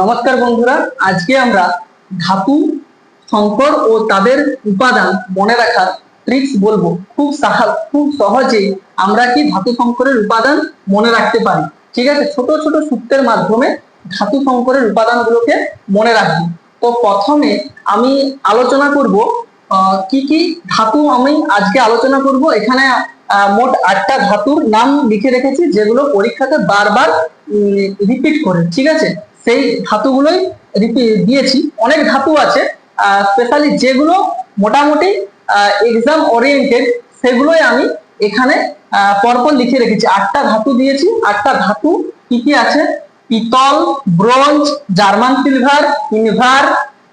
নমস্কার বন্ধুরা, আজকে আমরা ধাতু, সংকর ও তাদের উপাদান মনে রাখার ট্রিক্স বলব। খুব খুব সহজেই আমরা কি ধাতু সংকরের উপাদান মনে রাখতে পারি? ঠিক আছে, ছোট ছোট সূত্রের মাধ্যমে ধাতু সংকরের উপাদানগুলোকে মনে রাখব। তো প্রথমে আমি আলোচনা করব কি কি ধাতু আমি আজকে আলোচনা করব। এখানে মোট আটটা ধাতুর নাম লিখে রেখেছি, যেগুলো পরীক্ষাতে বারবার রিপিট করে। ঠিক আছে? সেই ধাতুগুলোই দিয়েছি। অনেক ধাতু আছে স্পেশালি যেগুলো মোটামুটি এক্সাম ওরিয়েন্টেড সেগুলোই আমি এখানে পরপর লিখে রেখেছি। আটটা ধাতু দিয়েছি। আটটা ধাতু কি কি আছে? পিতল, ব্রোঞ্জ, জার্মান সিলভার, ইনভার,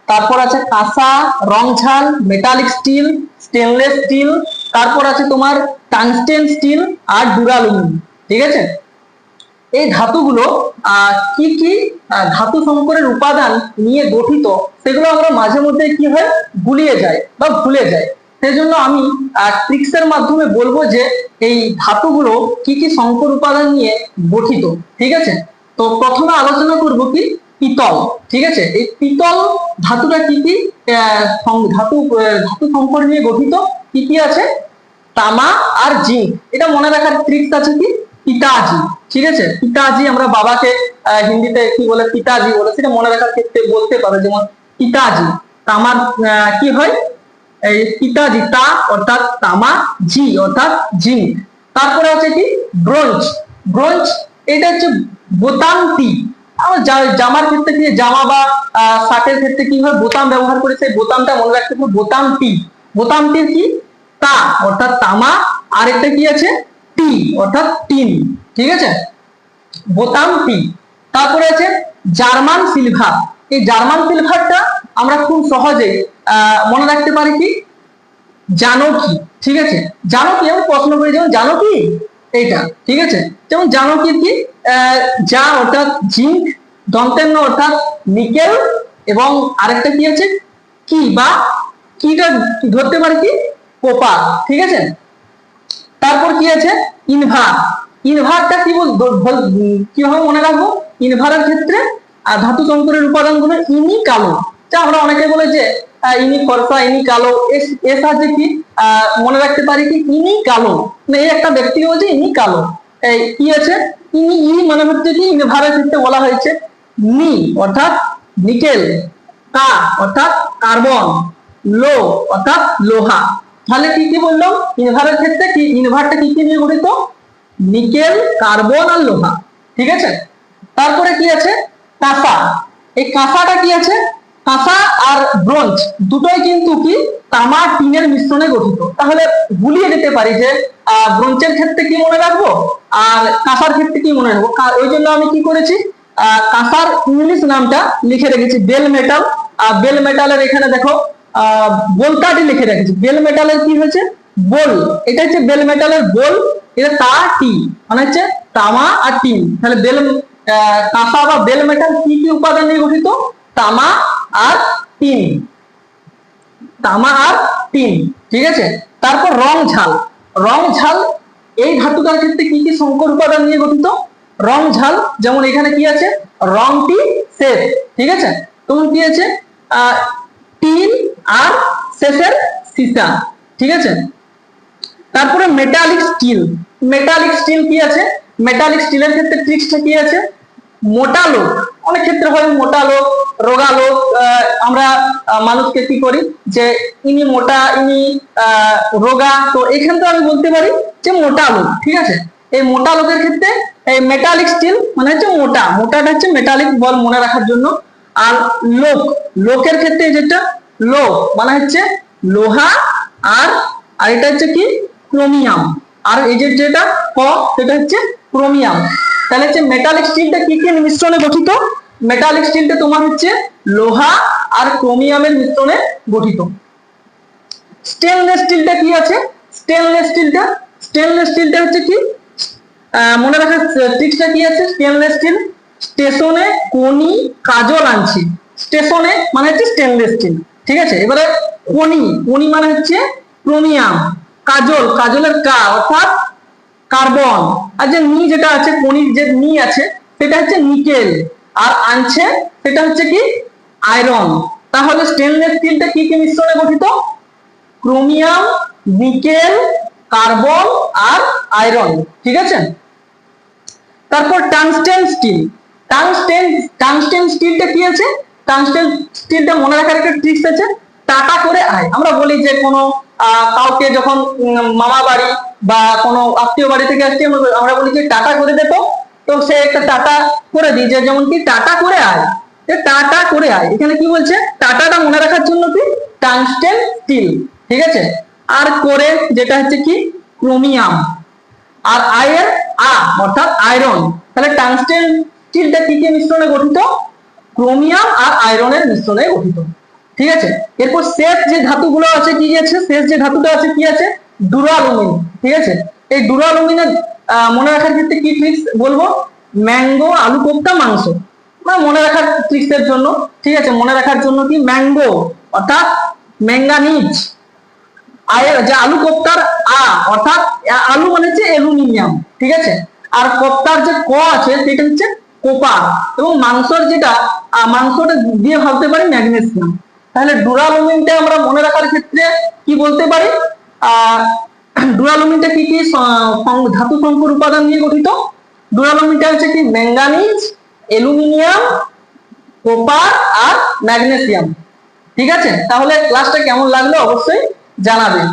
তারপর আছে কাঁসা রং রংঝাল মেটালিক স্টিল স্টেনলেস স্টিল তারপর আছে তোমার টাংস্টেন স্টিল আর ডুরালুমিনিয়াম ঠিক আছে? এই ধাতুগুলো কি কি ধাতু সংকরের উপাদান নিয়ে গঠিত, সেগুলো আমরা মাঝে মধ্যে কি হয়? গুলিয়ে যায় বা ভুলে যায়। সেই জন্য আমি ট্রিক্সের মাধ্যমে বলব যে, এই ধাতুগুলো কি কি সংকর উপাদান নিয়ে গঠিত, ঠিক আছে? তো প্রথমে আলোচনা করব কি? পিতল, ঠিক আছে? এই পিতল ধাতুটা কি কি ধাতু ধাতু সংকর নিয়ে গঠিত, কি কি আছে? তামা আর জিঙ্ক। এটা মনে রাখার ট্রিক্স আছে কি? পিতাজি, ঠিক আছে? পিতাজি আমরা বাবাকে হিন্দিতে কি বলে? পিতাজি বলে, সেটা মনে রাখার ক্ষেত্রে বলতে পারো, যেমন পিতাজি। তামার কি হয়? এই পিতাজি, তা অর্থাৎ তামা জি অর্থাৎ জিঙ্ক তারপরে আছে কি? ব্রোঞ্জ। ব্রোঞ্জ, এটা হচ্ছে বোতামটি জামার ক্ষেত্রে কি? জামা বা শার্টের ক্ষেত্রে কি হয়? বোতাম ব্যবহার করে সেই বোতামটা মনে রাখতে হবে বোতামটি বোতামটির কি? তা, অর্থাৎ তামা। আর একটা কি আছে? টি, অর্থাৎ টিন, ঠিক আছে? বোতাম টি। তারপরে আছে জার্মান সিলভার। এই জার্মান সিলভারটা আমরা খুব সহজে মনে রাখতে পারি কি? জানো কি ঠিক আছে? জানো কি আমি প্রশ্ন করি, যেমন জানো কি এইটা, ঠিক আছে? যেমন জানো কি? কি যা অর্থাৎ জিঙ্ক দন্তেন্ন অর্থাৎ নিকেল এবং আরেকটা কি আছে? কি বা কিটা ধরতে পারি কি? কোপার ঠিক আছে? তারপর কি আছে? ইনভার ইনভারটা কি কীভাবে মনে রাখব? ইনভারের ক্ষেত্রে আহ, ধাতু সংকরের উপাদানগুলো ইনি কালো। যা আমরা অনেকে বলে যে ইনি ফর্সা ইনি কালো। এর সাহায্যে কি? মনে রাখতে পারি কি? ইনি কালো। মানে এই একটা ব্যক্তি বলছে ইনি কালো। এই কি আছে? ইনি ই মানে হচ্ছে কি? ইনভারের ক্ষেত্রে বলা হয়েছে নি অর্থাৎ নিকেল কা অর্থাৎ কার্বন লো অর্থাৎ লোহা। তাহলে কি কি বললাম ইনভারের ক্ষেত্রে কি ইনভারটা কি কি নিয়ে গঠিত? নিকেল কার্বন আর লোহা, ঠিক আছে? তারপরে কি আছে? কাঁসা। এই কাঁসাটা কি আছে? কাঁসা আর ব্রোঞ্জ দুটোই কিন্তু কি? তামা টিনের মিশ্রণে গঠিত। তাহলে গুলিয়ে দিতে পারি যে ব্রোঞ্জের ক্ষেত্রে কি মনে রাখব? আর কাঁসার ক্ষেত্রে কি মনে রাখব? ওই জন্য আমি কি করেছি? কাঁসার ইংলিশ নামটা লিখে রেখেছি, বেল মেটাল। আর বেল মেটালের এখানে দেখো বোলতাটি লিখে রেখেছি। বেল মেটালের কি হয়েছে? বোল এটা হচ্ছে বেল মেটালের এটা তা, টি। মানে হচ্ছে তামা আর টিন তাহলে বেল বা বেল মেটাল কি কি উপাদান নিয়ে গঠিত? তামা আর টিন। তামা আর টিন। ঠিক আছে? তারপর রং ঝাল। রং ঝাল, এই ধাতুটার ক্ষেত্রে কি কি সংকর উপাদান নিয়ে গঠিত? রং ঝাল, যেমন এখানে কি আছে? রংটি শেষ ঠিক আছে? তখন কি আছে? টিন আর শেষের সীসা ঠিক আছে? তারপরে মেটালিক স্টিল মেটালিক স্টিল কি আছে? মেটালিক স্টিলের ক্ষেত্রে ট্রিক্সটা কি আছে? মোটা লোক, অনেক ক্ষেত্রে হয় মোটা লোক, রোগা লোক আমরা মানুষকে কি করি? যে ইনি মোটা, ইনি রোগা, তো এখান তো আমি বলতে পারি যে মোটা লোক, ঠিক আছে? এই মোটা লোকের ক্ষেত্রে এই মেটালিক স্টিল মানে হচ্ছে মোটা, মোটাটা হচ্ছে মেটালিক বল মনে রাখার জন্য আর লোক, লোকের ক্ষেত্রে যেটা লো মানে হচ্ছে লোহা আর আর এটা হচ্ছে কি? ক্রোমিয়াম। আর এই যে যেটা, ক, সেটা হচ্ছে ক্রোমিয়াম। তাহলে হচ্ছে মেটালিক স্টিলটা কি কি মিশ্রণে গঠিত? মেটালিক স্টিলটা তোমার হচ্ছে লোহা আর ক্রোমিয়ামের মিশ্রণে গঠিত। স্টেনলেস স্টিলটা কি আছে? স্টেনলেস স্টিলটা স্টেনলেস স্টিলটা হচ্ছে কি? মনে রাখার ট্রিক্সটা কি আছে? স্টেনলেস স্টিল স্টেশনে কোনি, কাজল আনছি। স্টেশনে মানে হচ্ছে স্টেনলেস স্টিল ঠিক আছে? এবারে কোনি কোনি মানে হচ্ছে ক্রোমিয়াম কাজল, কাজলের কা, অর্থাৎ কার্বন আর যে নি যেটা আছে, কোনির যে নি আছে, সেটা হচ্ছে নিকেল আর আনছে, সেটা হচ্ছে কি? আয়রন তাহলে স্টেনলেস স্টিলটা কি কি মিশ্রণে গঠিত? ক্রোমিয়াম নিকেল কার্বন আর আয়রন ঠিক আছে? তারপর টাংস্টেন স্টিল টাংস্টেন টাংস্টেন স্টিলটা কি আছে? টাংস্টেন স্টিলটা মনে রাখার একটা ট্রিক্স আছে। টাটা করে আয়। আমরা বলি যে কোনো কাউকে যখন মামা বাড়ি বা কোনো আত্মীয় বাড়ি থেকে আসছে, আমরা- বলি যে টাটা করে দে তো। সে একটা টাটা করে দিই, যে যেমন কি টাটা করে আয়। টাটা করে আয়। এখানে কি বলছে? টাটাটা মনে রাখার জন্য কি? টাংস্টেন স্টিল ঠিক আছে? আর করে যেটা হচ্ছে কি? ক্রোমিয়াম আর আয়ের আ, অর্থাৎ আয়রন তাহলে টাংস্টেন স্টিলটা কি কি মিশ্রণে গঠিত? ক্রোমিয়াম আর আয়রনের মিশ্রণে গঠিত। ঠিক আছে? এরপর শেষ যে ধাতুগুলো আছে কি আছে? শেষ যে ধাতুটা আছে কি আছে? ডুরালুমিন ঠিক আছে? এই ডুরালুমিনের মনে রাখার ক্ষেত্রে কি ট্রিক্স বলব? ম্যাঙ্গো আলু কোপ্তা মাংস। মানে মনে রাখার ট্রিক্সের জন্য। ঠিক আছে? মনে রাখার জন্য কি? ম্যাঙ্গো। অর্থাৎ ম্যাঙ্গানিজ। যে আলু কোপ্তার আ, অর্থাৎ আলু মানে হচ্ছে অ্যালুমিনিয়াম। ঠিক আছে? আর কোপ্তার যে ক আছে, সেটা হচ্ছে কোপার এবং মাংসর যেটা মাংসটা দিয়ে ভাবতে পারি ম্যাগনেসিয়াম তাহলে ডুরালুমিনটা আমরা মনে রাখার ক্ষেত্রে কি বলতে পারি? ডুরালুমিনটা কি কি ধাতু সংকর উপাদান নিয়ে গঠিত? ডুরালুমিনটা হচ্ছে কি ম্যাঙ্গানিজ, অ্যালুমিনিয়াম, কোপার আর ম্যাগনেসিয়াম। ঠিক আছে? তাহলে ক্লাসটা কেমন লাগল অবশ্যই জানাবেন।